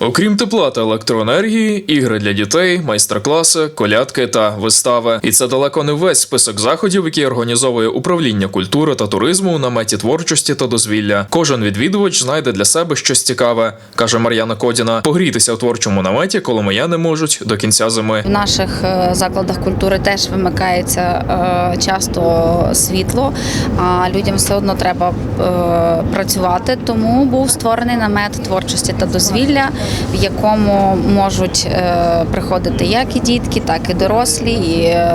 Окрім тепла та електроенергії, ігри для дітей, майстер-класи, колядки та вистави. І це далеко не весь список заходів, які організовує управління культури та туризму у наметі творчості та дозвілля. Кожен відвідувач знайде для себе щось цікаве, каже Мар'яна Кодіна. Погрітися у творчому наметі коломияни можуть до кінця зими. В наших е, закладах культури теж вимикається е, часто світло, а людям все одно треба е, працювати. Тому був створений намет творчості та дозвілля, в якому можуть е, приходити як і дітки, так і дорослі, і е,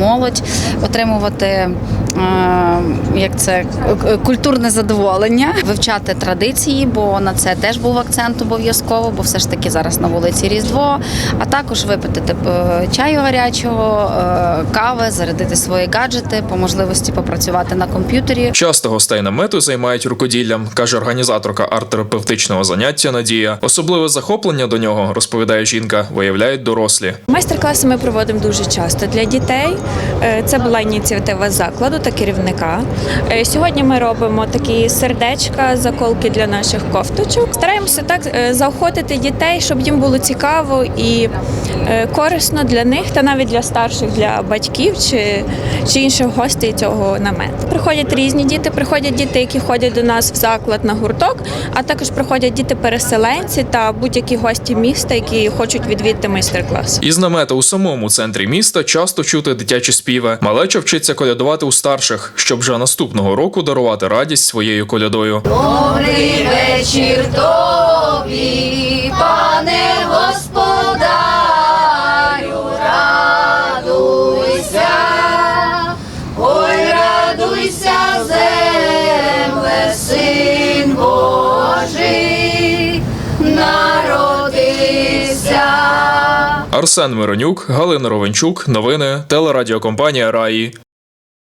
молодь отримувати. Е, Як це к- культурне задоволення, вивчати традиції, бо на це теж був акцент обов'язково, бо все ж таки зараз на вулиці Різдво, а також випити типу, чаю гарячого, е, кави, зарядити свої гаджети, по можливості попрацювати на комп'ютері. Часто гостей намету займають рукоділлям, каже організаторка арт-терапевтичного заняття Надія. Особливе захоплення до нього, розповідає жінка, виявляють дорослі. Майстер-класи ми проводимо дуже часто для дітей. Е, Це була ініціатива закладу та керівника. Е, Сьогодні ми робимо такі сердечка, заколки для наших кофточок. Стараємося так е, заохотити дітей, щоб їм було цікаво і е, корисно для них, та навіть для старших, для батьків чи, чи інших гостей цього намету. Приходять різні діти, приходять діти, які ходять до нас в заклад на гурток, а також приходять діти-переселенці та будь-які гості міста, які хочуть відвідати майстер-клас. Із намета у самому центрі міста часто чути дитячі співи. Малеча вчиться колядувати у старших, щоб вже наступного року дарувати радість своєю колядою. Добрий вечір тобі, пане господарю, радуйся, ой, радуйся, земле, син Божий, народився. Арсен Миронюк, Галина Ровенчук. Новини телерадіокомпанія Раї.